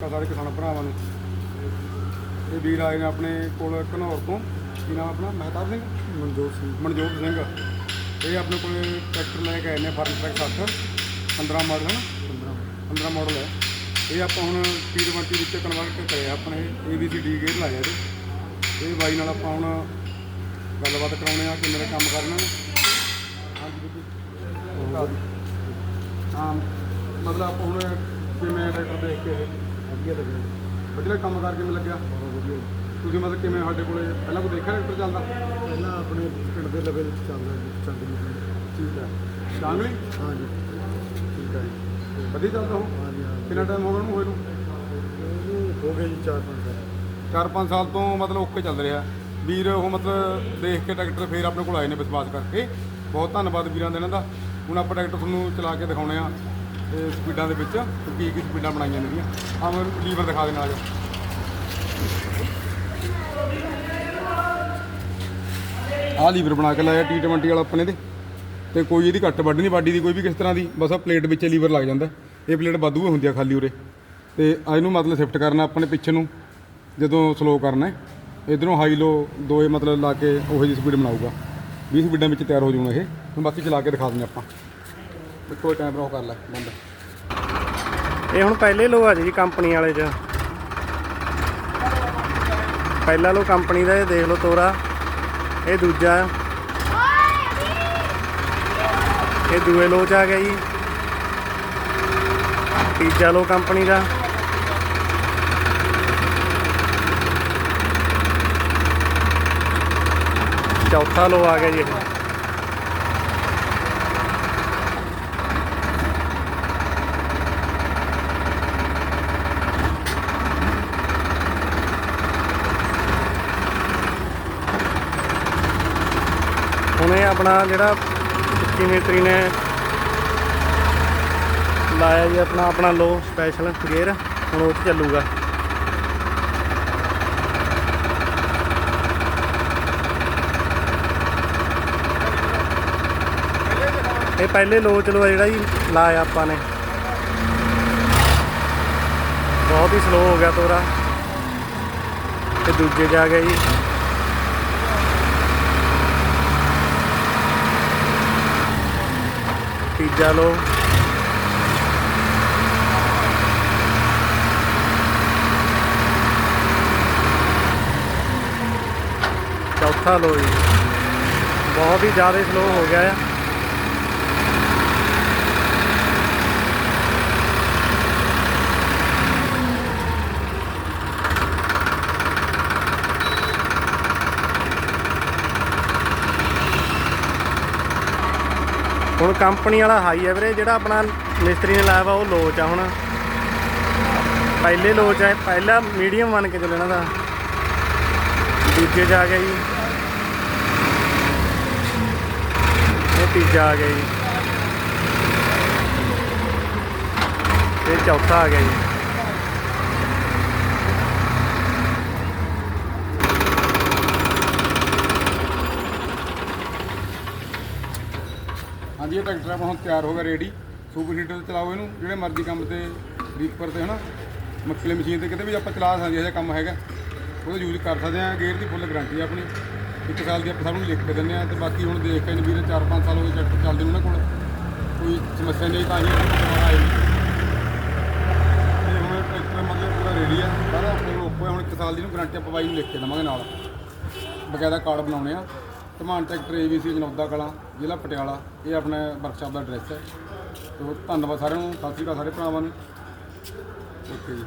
ਸਾਰੇ ਕਿਸਾਨ ਭਰਾਵਾਂ ਨੂੰ। ਇਹ ਵੀਰ ਆਏ ਨੇ ਆਪਣੇ ਕੋਲ ਘਨੌਰ ਤੋਂ। ਕੀ ਨਾਮ ਆਪਣਾ? ਮਹਿਤਾਬ ਸਿੰਘ? ਮਨਜੋਤ ਸਿੰਘ। ਮਨਜੋਤ ਸਿੰਘ। ਇਹ ਆਪਣੇ ਕੋਲ ਟਰੈਕਟਰ ਲੈ ਕੇ ਆਏ ਨੇ ਫਾਰਮ ਟਰੈਕ 60 15 ਮਾਡਲ ਹੈ 15 15 ਮਾਡਲ ਹੈ। ਇਹ ਆਪਾਂ ਹੁਣ T20 ਵਿੱਚ ਕਨਵਰਟ ਕਰਿਆ। ਆਪਣੇ ABC D ਗੇਅਰ ਲਾਇਆ ਇਹਦੇ। ਇਹ ਬਾਈ ਨਾਲ ਆਪਾਂ ਹੁਣ ਗੱਲਬਾਤ ਕਰਾਉਣੇ ਆ ਕਿੰਨੇ ਦਾ ਕੰਮ ਕਰਨਾ ਹਾਂ। ਮਤਲਬ ਆਪਾਂ ਹੁਣ ਕਿਵੇਂ ਟਰੈਕਟਰ ਦੇਖ ਕੇ ਵਧੀਆ ਲੱਗਿਆ ਵਧੀਆ ਕੰਮ ਕਰ ਕਿਵੇਂ ਲੱਗਿਆ। ਬਹੁਤ ਵਧੀਆ ਤੁਸੀਂ ਮਤਲਬ ਕਿਵੇਂ ਸਾਡੇ ਕੋਲੇ? ਪਹਿਲਾਂ ਕੋਈ ਦੇਖਿਆ ਟਰੈਕਟਰ ਚੱਲਦਾ? ਪਹਿਲਾਂ ਆਪਣੇ ਪਿੰਡ ਦੇ ਲੈਵਲ ਚੱਲਦਾ ਜੀ ਚੱਲਦੀ ਠੀਕ ਹੈ। ਸ਼ਾਮਲੀ ਹਾਂ ਜੀ। ਠੀਕ ਹੈ ਜੀ। ਵਧੀਆ ਚੱਲਦਾ ਉਹ? ਹਾਂ ਜੀ ਹਾਂ ਕਿੰਨਾ ਟਾਈਮ ਹੋ ਗਿਆ ਉਹਨੂੰ ਹੋਏ ਨੂੰ? ਹੋ ਗਏ ਜੀ 4-5 ਸਾਲ। 4-5 ਸਾਲ ਤੋਂ ਮਤਲਬ ਓਕੇ ਚੱਲ ਰਿਹਾ। ਵੀਰ ਉਹ ਮਤਲਬ ਦੇਖ ਕੇ ਟਰੈਕਟਰ ਫੇਰ ਆਪਣੇ ਕੋਲ ਆਏ ਨੇ ਵਿਸ਼ਵਾਸ ਕਰਕੇ। ਬਹੁਤ ਧੰਨਵਾਦ ਵੀਰਾਂ ਦਾ ਇਹਨਾਂ ਦਾ। ਹੁਣ ਆਪਾਂ ਟਰੈਕਟਰ ਤੁਹਾਨੂੰ ਚਲਾ ਕੇ ਦਿਖਾਉਣੇ ਆ। ਇਹ ਸਪੀਡਾਂ ਦੇ ਵਿੱਚ ਕੀ ਕੀ ਸਪੀਡਾਂ ਬਣਾਈਆਂ ਨੇ ਇਹਦੀਆਂ ਆ ਮੈਂ ਲੀਵਰ ਦਿਖਾ ਦੇਣਾ ਆ ਜਾ ਆਹ ਲੀਵਰ ਬਣਾ ਕੇ ਲਾਇਆ T20 ਵਾਲਾ ਆਪਣੇ ਦੇ ਤੇ ਕੋਈ ਇਹਦੀ ਘੱਟ ਵੱਢ ਨਹੀਂ, ਬਾਡੀ ਦੀ ਕੋਈ ਵੀ ਕਿਸ ਤਰ੍ਹਾਂ ਦੀ। ਬਸ ਆ ਪਲੇਟ ਵਿੱਚ ਲੀਵਰ ਲੱਗ ਜਾਂਦਾ। ਇਹ ਪਲੇਟ ਵਾਧੂ ਹੁੰਦੀ ਆ ਖਾਲੀ ਉਰੇ। ਤੇ ਆ ਇਹਨੂੰ ਮਤਲਬ ਸ਼ਿਫਟ ਕਰਨਾ ਆਪਣੇ ਪਿੱਛੇ ਨੂੰ, ਜਦੋਂ ਸਲੋ ਕਰਨਾ ਹੈ। ਇਧਰੋਂ ਹਾਈ ਲੋ ਦੋਏ ਮਤਲਬ ਲਾ ਕੇ ਉਹੋ ਜਿਹੀ ਸਪੀਡ ਬਣਾਊਗਾ। 20 ਸਪੀਡਾਂ ਵਿੱਚ ਤਿਆਰ ਹੋ ਜਾਊਗਾ ਇਹ। ਬਾਕੀ ਚਲਾ ਕੇ ਦਿਖਾ ਦਿੰਦੇ ਆਪਾਂ। ਇੱਕੋ ਕੈਮਰਾ ਉਹ ਕਰ ਲੈ, ਬੰਦ। ਇਹ ਹੁਣ ਪਹਿਲੇ ਲੋ ਆ ਜੀ ਕੰਪਨੀ ਵਾਲੇ ਚ। ਪਹਿਲਾ ਲੋ ਕੰਪਨੀ ਦਾ, ਇਹ ਦੇਖ ਲਓ ਤੋਰਾ। ਇਹ ਦੂਜਾ। ਇਹ ਦੂਏ ਲੋ ਚ ਆ ਗਿਆ ਜੀ। ਤੀਜਾ ਲੋ ਕੰਪਨੀ ਦਾ। ਚੌਥਾ ਲੋ ਆ ਗਿਆ ਜੀ ਇਹ ਹੁਣ ਇਹ ਆਪਣਾ ਜਿਹੜਾ ਵਿੱਕੀ ਮਿਸਤਰੀ ਨੇ ਲਾਇਆ ਜੀ ਆਪਣਾ ਆਪਣਾ ਲੋ ਸਪੈਸ਼ਲ ਗੇਅਰ ਹੁਣ ਉਹ ਚੱਲੂਗਾ। ਇਹ ਪਹਿਲੇ ਲੋ ਚਲੋ ਜਿਹੜਾ ਜੀ ਲਾਇਆ ਆਪਾਂ ਨੇ। ਬਹੁਤ ਹੀ ਸਲੋ ਹੋ ਗਿਆ ਤੋਰਾ। ਤੇ ਦੂਜੇ ਜਾ ਆ ਗਿਆ ਜੀ। ਤੀਜਾ ਲੋ ਚੌਥਾ ਲੋ ਜੀ ਬਹੁਤ ਹੀ ਜ਼ਿਆਦਾ ਸਲੋ ਹੋ ਗਿਆ ਆ ਹੁਣ ਕੰਪਨੀ ਵਾਲਾ ਹਾਈ ਹੈ ਵੀਰੇ, ਜਿਹੜਾ ਆਪਣਾ ਮਿਸਤਰੀ ਨੇ ਲਾਇਆ ਵਾ, ਉਹ ਲੋ ਚ ਆ ਹੁਣ। ਪਹਿਲੇ ਲੋ ਚ ਹੈ ਪਹਿਲਾ ਮੀਡੀਅਮ ਮੰਨ ਕੇ ਚੱਲੋ ਇਹਨਾਂ ਦਾ। ਦੂਜੇ ਚ ਆ ਗਿਆ ਜੀ। ਇਹ ਤੀਜਾ ਆ ਗਿਆ ਜੀ। ਇਹ ਚੌਥਾ ਆ ਗਿਆ ਜੀ। ਹਾਂਜੀ, ਇਹ ਟਰੈਕਟਰ ਆਪਾਂ ਹੁਣ ਤਿਆਰ ਹੋ ਗਿਆ ਰੈਡੀ ਸੁਪਰ ਹੀਟਰ ਤੇ ਚਲਾਓ ਇਹਨੂੰ, ਜਿਹੜੇ ਮਰਜ਼ੀ ਕੰਮ ਤੇ ਰੀਪਰ ਤੇ ਹਨਾ। ਮੱਕੀ ਵਾਲੀ ਮਸ਼ੀਨ ਤੇ ਕਿਤੇ ਵੀ ਆਪਾਂ ਚਲਾ ਸਕਦੇ ਹਾਂ ਕੰਮ ਹੈਗਾ। ਉਹਦਾ ਯੂਜ਼ ਕਰ ਸਕਦੇ ਹਾਂ ਗੇਅਰ ਦੀ ਫੁੱਲ ਗਾਰੰਟੀ ਆਪਣੀ। ਇੱਕ ਸਾਲ ਦੀ ਆਪਾਂ ਸਭ ਨੂੰ ਲਿਖ ਕੇ ਦਿੰਦੇ ਆ ਤੇ ਬਾਕੀ ਹੁਣ ਦੇਖ ਕੇ ਵੀਰੇ 4-5 ਸਾਲ ਹੋ ਗਏ ਟਰੈਕਟਰ ਚੱਲਦੇ ਉਹਨਾਂ ਕੋਲ। ਕੋਈ ਸਮੱਸਿਆ ਨਹੀਂ, ਤਾਂ ਹੀ ਆਏ ਤੇ ਹੁਣ ਟਰੈਕਟਰ ਮਤਲਬ ਪੂਰਾ ਰੈਡੀ ਆ। ਸਾਰਾ ਆਪਣੇ ਕੋਲ ਹੁਣ ਇੱਕ ਸਾਲ ਦੀ ਨੂੰ ਗਾਰੰਟੀ ਆਪਾਂ ਬਾਈ ਨੂੰ ਲਿਖ ਕੇ ਦੇਵਾਂਗੇ ਨਾਲ। ਬਕਾਇਦਾ ਕਾਰਡ ਬਣਾਉਣੇ ਆ। ਧਮਾਨ ਟਰੈਕਟਰ ABC ਜਨੌਦਾ ਕਲਾ, ਜ਼ਿਲ੍ਹਾ ਪਟਿਆਲਾ। ਇਹ ਆਪਣਾ ਵਰਕਸ਼ਾਪ ਦਾ ਐਡਰੈਸ ਹੈ। ਤੋ ਧੰਨਵਾਦ ਸਾਰਿਆਂ ਨੂੰ। ਸਤਿ ਸ਼੍ਰੀ ਅਕਾਲ ਸਾਰੇ ਭਰਾਵਾਂ ਨੂੰ। ਓਕੇ ਜੀ।